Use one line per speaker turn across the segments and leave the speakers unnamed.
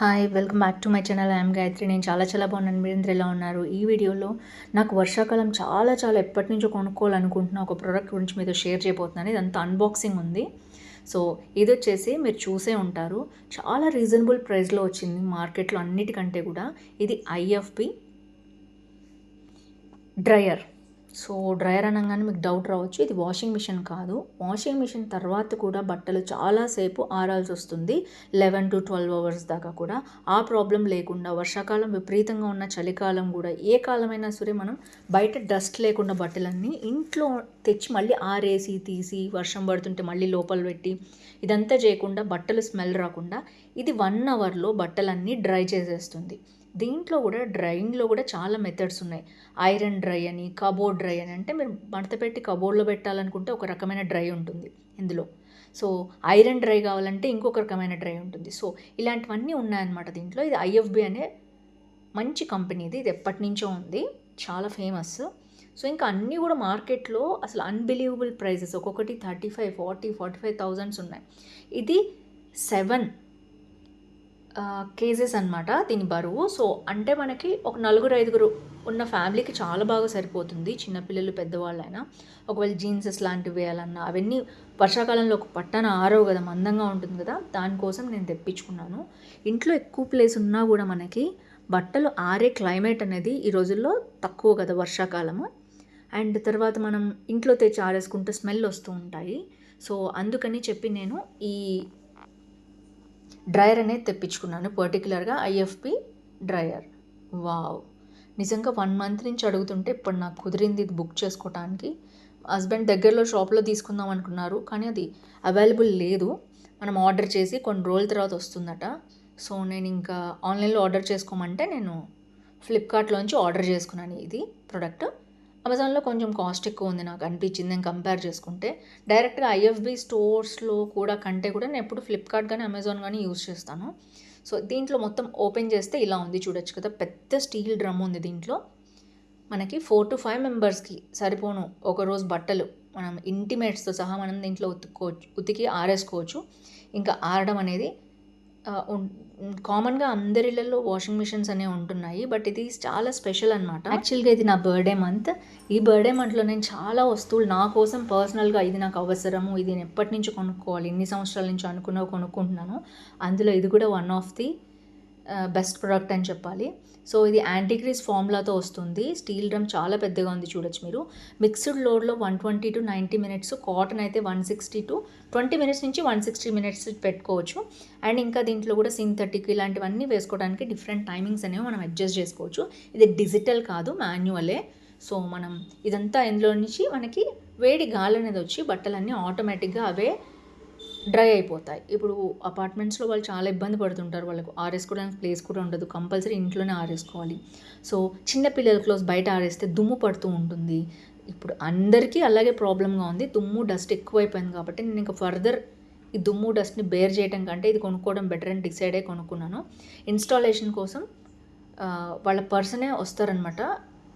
Hi welcome back to my channel I'm Gayatri నేను చాలా చాలా బాగున్నాను. మీరందరూ ఎలా ఉన్నారు? ఈ వీడియోలో నాకు వర్షాకాలం చాలా చాలా ఎప్పటి నుంచో కొనుక్కోవాలనుకుంటున్న ఒక ప్రోడక్ట్ గురించి మీతో షేర్ చేయబోతున్నాను. ఇదంతా అన్బాక్సింగ్ ఉంది. సో ఇది వచ్చేసి మీరు చూసే ఉంటారు. చాలా రీజనబుల్ ప్రైస్లో వచ్చింది. మార్కెట్లో అన్నిటికంటే కూడా ఇది ఐఎఫ్పి డ్రయర్ సో డ్రైయర్ అనగానే మీకు డౌట్ రావచ్చు. ఇది వాషింగ్ మిషన్ కాదు. వాషింగ్ మిషన్ తర్వాత కూడా బట్టలు చాలాసేపు ఆరాల్సి వస్తుంది. లెవెన్ టు ట్వెల్వ్ అవర్స్ దాకా కూడా. ఆ ప్రాబ్లం లేకుండా వర్షాకాలం విపరీతంగా ఉన్న చలికాలం కూడా ఏ కాలమైనా సరే మనం బయట డస్ట్ లేకుండా బట్టలన్నీ ఇంట్లో తెచ్చి మళ్ళీ ఆరేసి తీసి వర్షం పడుతుంటే మళ్ళీ లోపల పెట్టి ఇదంతా చేయకుండా బట్టలు స్మెల్ రాకుండా ఇది వన్ అవర్లో బట్టలన్నీ డ్రై చేసేస్తుంది. దీంట్లో కూడా డ్రైయింగ్లో కూడా చాలా మెథడ్స్ ఉన్నాయి. ఐరన్ డ్రై అని కబోర్డ్ డ్రై అని. అంటే మీరు మడత పెట్టి కబోర్డ్లో పెట్టాలనుకుంటే ఒక రకమైన డ్రై ఉంటుంది ఇందులో. సో ఐరన్ డ్రై కావాలంటే ఇంకొక రకమైన డ్రై ఉంటుంది. సో ఇలాంటివన్నీ ఉన్నాయన్నమాట దీంట్లో. ఇది ఐఎఫ్బి అనే మంచి కంపెనీ ఇది. ఇది ఎప్పటి నుంచో ఉంది. చాలా ఫేమస్ సో ఇంకా అన్నీ కూడా మార్కెట్లో అసలు అన్బిలీవబుల్ ప్రైజెస్ ఒక్కొక్కటి thirty five forty forty five thousands ఉన్నాయి. ఇది సెవెన్ కేజెస్ అనమాట దీని బరువు. సో అంటే మనకి ఒక నలుగురు ఐదుగురు ఉన్న ఫ్యామిలీకి చాలా బాగా సరిపోతుంది. చిన్నపిల్లలు పెద్దవాళ్ళైనా. ఒకవేళ జీన్సెస్ లాంటివి వేయాలన్నా అవన్నీ వర్షాకాలంలో ఒక పట్టణ ఆరవు కదా మందంగా ఉంటుంది కదా దానికోసం నేను తెప్పించుకున్నాను. ఇంట్లో ఎక్కువ ప్లేస్ ఉన్నా కూడా మనకి బట్టలు ఆరే క్లైమేట్ అనేది ఈ రోజుల్లో తక్కువ కదా వర్షాకాలము. అండ్ తర్వాత మనం ఇంట్లో తెచ్చి ఆరేసుకుంటే స్మెల్ వస్తూ ఉంటాయి. సో అందుకని చెప్పి నేను ఈ డ్రయర్ అనేది తెప్పించుకున్నాను పర్టికులర్గా ఐఎఫ్పి డ్రయర్. వావ్! నిజంగా వన్ మంత్ నుంచి అడుగుతుంటే ఇప్పుడు నాకు కుదిరింది ఇది బుక్ చేసుకోవటానికి హస్బెండ్ దగ్గరలో షాప్లో తీసుకుందాం అనుకున్నారు కానీ అది అవైలబుల్ లేదు. మనం ఆర్డర్ చేసి కొన్ని రోజుల తర్వాత వస్తుందట. సో నేను ఇంకా ఆన్లైన్లో ఆర్డర్ చేసుకోమంటే నేను ఫ్లిప్కార్ట్లోంచి ఆర్డర్ చేసుకున్నాను ఇది ప్రోడక్ట్. అమెజాన్లో కొంచెం కాస్ట్ ఎక్కువ ఉంది నాకు అనిపించింది. నేను కంపేర్ చేసుకుంటే డైరెక్ట్గా ఐఎఫ్బి స్టోర్స్లో కూడా కంటే కూడా నేను ఎప్పుడు ఫ్లిప్కార్ట్ కానీ అమెజాన్ కానీ యూజ్ చేస్తాను. సో దీంట్లో మొత్తం ఓపెన్ చేస్తే ఇలా ఉంది చూడొచ్చు కదా. పెద్ద స్టీల్ డ్రమ్ ఉంది దీంట్లో. మనకి ఫోర్ టు ఫైవ్ మెంబర్స్కి సరిపోను. ఒకరోజు బట్టలు మనం ఇంటిమేట్స్తో సహా మనం దీంట్లో ఉతుక్కోవచ్చు ఉతికి ఆరేసుకోవచ్చు. ఇంకా ఆరడం అనేది కామన్గా అందరిళ్ళల్లో వాషింగ్ మిషన్స్ అనేవి ఉంటున్నాయి బట్ ఇది చాలా స్పెషల్ అనమాట యాక్చువల్గా ఇది నా బర్త్డే మంత్. ఈ బర్త్డే మంత్లో నేను చాలా వస్తువులు నా కోసం పర్సనల్గా ఇది నాకు అవసరము ఇది నేను ఎప్పటి నుంచి కొనుక్కోవాలి ఎన్ని సంవత్సరాల నుంచి అనుకున్నా కొనుక్కుంటున్నాను. అందులో ఇది కూడా one of the best product అని చెప్పాలి. సో ఇది యాంటీక్రీస్ ఫార్ములాతో వస్తుంది. స్టీల్ డ్రమ్ చాలా పెద్దగా ఉంది చూడొచ్చు మీరు. మిక్స్డ్ లోడ్లో one twenty to ninety minutes cotton అయితే one sixty to twenty minutes నుంచి వన్ సిక్స్టీ మినిట్స్ పెట్టుకోవచ్చు. అండ్ ఇంకా దీంట్లో కూడా సింథటిక్ ఇలాంటివన్నీ వేసుకోవడానికి డిఫరెంట్ టైమింగ్స్ అనేవి మనం అడ్జస్ట్ చేసుకోవచ్చు. ఇది డిజిటల్ కాదు మాన్యువలే సో మనం ఇదంతా ఇందులో నుంచి మనకి వేడి గాలి అనేది వచ్చి బట్టలన్నీ ఆటోమేటిక్గా అవే డ్రై అయిపోతాయి. ఇప్పుడు అపార్ట్మెంట్స్లో వాళ్ళు చాలా ఇబ్బంది పడుతుంటారు. వాళ్ళకు ఆరేసుకోవడానికి ప్లేస్ కూడా ఉండదు. కంపల్సరీ ఇంట్లోనే ఆరేసుకోవాలి. సో చిన్న పిల్లల క్లోజ్ బయట ఆరేస్తే దుమ్ము పడుతూ ఉంటుంది. ఇప్పుడు అందరికీ అలాగే ప్రాబ్లంగా ఉంది. దుమ్ము డస్ట్ ఎక్కువైపోయింది కాబట్టి నేను ఇంకా ఫర్దర్ ఈ దుమ్ము డస్ట్ని బేర్ చేయడం కంటే ఇది కొనుక్కోవడం బెటర్ అని డిసైడ్ అయ్యి కొనుక్కున్నాను. ఇన్స్టాలేషన్ కోసం వాళ్ళ పర్సనే వస్తారనమాట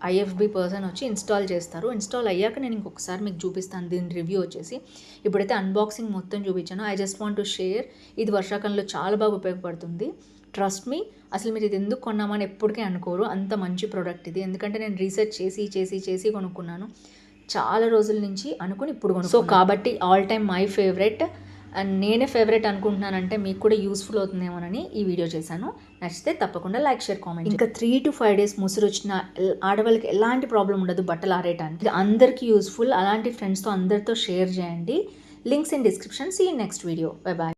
ఐఎఫ్బి పర్సన్ వచ్చి ఇన్స్టాల్ చేస్తారు. ఇన్స్టాల్ అయ్యాక నేను ఇంకొకసారి మీకు చూపిస్తాను. దీని రివ్యూ వచ్చేసి ఇప్పుడైతే అన్బాక్సింగ్ మొత్తం చూపించాను. I just want to share ఇది వర్షాకాలంలో చాలా బాగా ఉపయోగపడుతుంది. ట్రస్ట్ మీ అసలు మీరు ఇది ఎందుకు కొన్నామని ఎప్పటికీ అనుకోరు. అంత మంచి ప్రోడక్ట్ ఇది. ఎందుకంటే నేను రీసెర్చ్ చేసి చేసి చేసి కొనుక్కున్నాను. చాలా రోజుల నుంచి అనుకుని ఇప్పుడు కొను సో కాబట్టి all time my favourite and నేనే ఫేవరెట్ అనుకుంటున్నానంటే మీకు కూడా యూస్ఫుల్ అవుతుందేమోనని ఈ వీడియో చేశాను. నచ్చితే తప్పకుండా లైక్ షేర్ కామెంట్ ఇంకా త్రీ టు ఫైవ్ డేస్ ముసురు వచ్చిన ఆడవాళ్ళకి ఎలాంటి ప్రాబ్లం ఉండదు బట్టలు ఆరేయటానికి. ఇది అందరికీ యూస్ఫుల్. అలాంటి ఫ్రెండ్స్తో అందరితో షేర్ చేయండి. Links in description. See next video bye bye